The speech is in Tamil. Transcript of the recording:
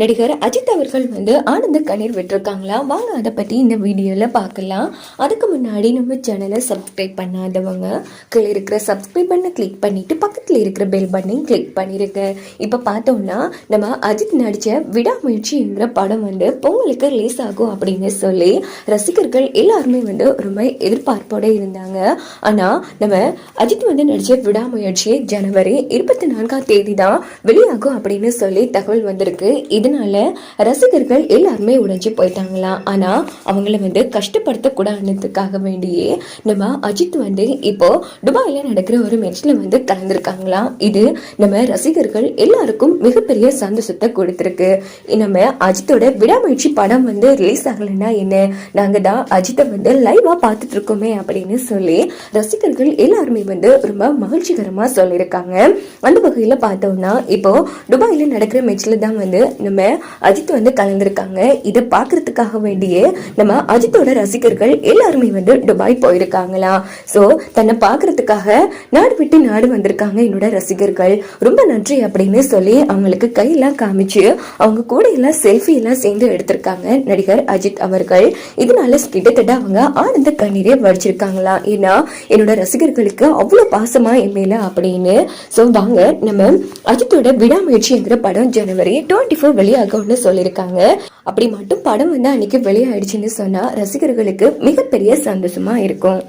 நடிகர் அஜித் அவர்கள் வந்து ஆனந்த கண்ணீர் விட்டுருக்காங்களா? வாங்க அதை பற்றி இந்த வீடியோவில் பார்க்கலாம். அதுக்கு முன்னாடி நம்ம சேனலை சப்ஸ்கிரைப் பண்ணாதவங்க கீழே இருக்கிற சப்ஸ்கிரைப் பண்ண கிளிக் பண்ணிவிட்டு பக்கத்தில் இருக்கிற பெல் பட்டனையும் கிளிக் பண்ணிருங்க. இப்போ பார்த்தோம்னா நம்ம அஜித் நடித்த விடாமுயற்சிங்கிற படம் வந்து பொங்கலுக்கு ரிலீஸ் ஆகும் அப்படின்னு சொல்லி ரசிகர்கள் எல்லாருமே வந்து ரொம்ப எதிர்பார்ப்போடு இருந்தாங்க. ஆனால் நம்ம அஜித் வந்து நடித்த விடாமுயற்சி ஜனவரி இருபத்தி நான்காம் தேதி தான் வெளியாகும் அப்படின்னு சொல்லி தகவல் வந்திருக்கு. இது இதனால ரசிகர்கள் எல்லாருமே உடைஞ்சு போயிட்டாங்களாம் ஆனா அவங்கள வந்து கஷ்டப்படுத்தக்கூடாதுக்காக வேண்டியே நம்ம அஜித் வந்து இப்போ துபாயில் நடக்கிற ஒரு மேட்ச்ல வந்து கலந்துருக்காங்களாம் இது நம்ம ரசிகர்கள் எல்லாருக்கும் மிகப்பெரிய சந்தோஷத்தை கொடுத்துருக்கு. நம்ம அஜித்தோட விடாமுயற்சி படம் வந்து ரிலீஸ் ஆகலைன்னா என்ன? நாங்க தான் அஜித்தை வந்து லைவாக பார்த்துட்டு இருக்கோமே அப்படின்னு சொல்லி ரசிகர்கள் எல்லாருமே வந்து ரொம்ப மகிழ்ச்சிகரமா சொல்லியிருக்காங்க. அந்த வகையில பார்த்தோம்னா இப்போ துபாயில் நடக்கிற மேட்ச்சில் தான் வந்து நம்ம அஜித் வந்து கலந்துருக்காங்க. இதை பார்க்கறதுக்காக வேண்டியே நம்ம அஜித்தோட ரசிகர்கள் எல்லாருமே வந்து துபாய் போயிருக்காங்களாம் ஸோ தன்னை பார்க்கறதுக்காக நாடு விட்டு நாடு வந்திருக்காங்க என்னோட ரசிகர்கள். ரொம்ப நன்றி அப்படின்னு சொல்லி அவங்களுக்கு கையெல்லாம் காமிச்சு அவங்க கூட எல்லாம் செல்ஃபி எல்லாம் சேர்ந்து எடுத்திருக்காங்க நடிகர் அஜித் அவர்கள். இதனால கிட்டத்தட்ட அவங்க ஆனந்த கண்ணீரே வடிச்சிருக்காங்களாம் ஏன்னா என்னோட ரசிகர்களுக்கு அவ்வளோ பாசமா என் மேல அப்படின்னு. ஸோ வாங்க நம்ம அஜித்தோட விடாமுயற்சிங்கிற படம் ஜனவரி டுவெண்ட்டி ஃபோர் வெளியாகும்னு சொல்லியிருக்காங்க. அப்படி மட்டும் படம் வந்து அன்னைக்கு வெளியாயிடுச்சுன்னு சொன்னா ரசிகர்களுக்கு மிகப்பெரிய சந்தோஷமா இருக்கும்.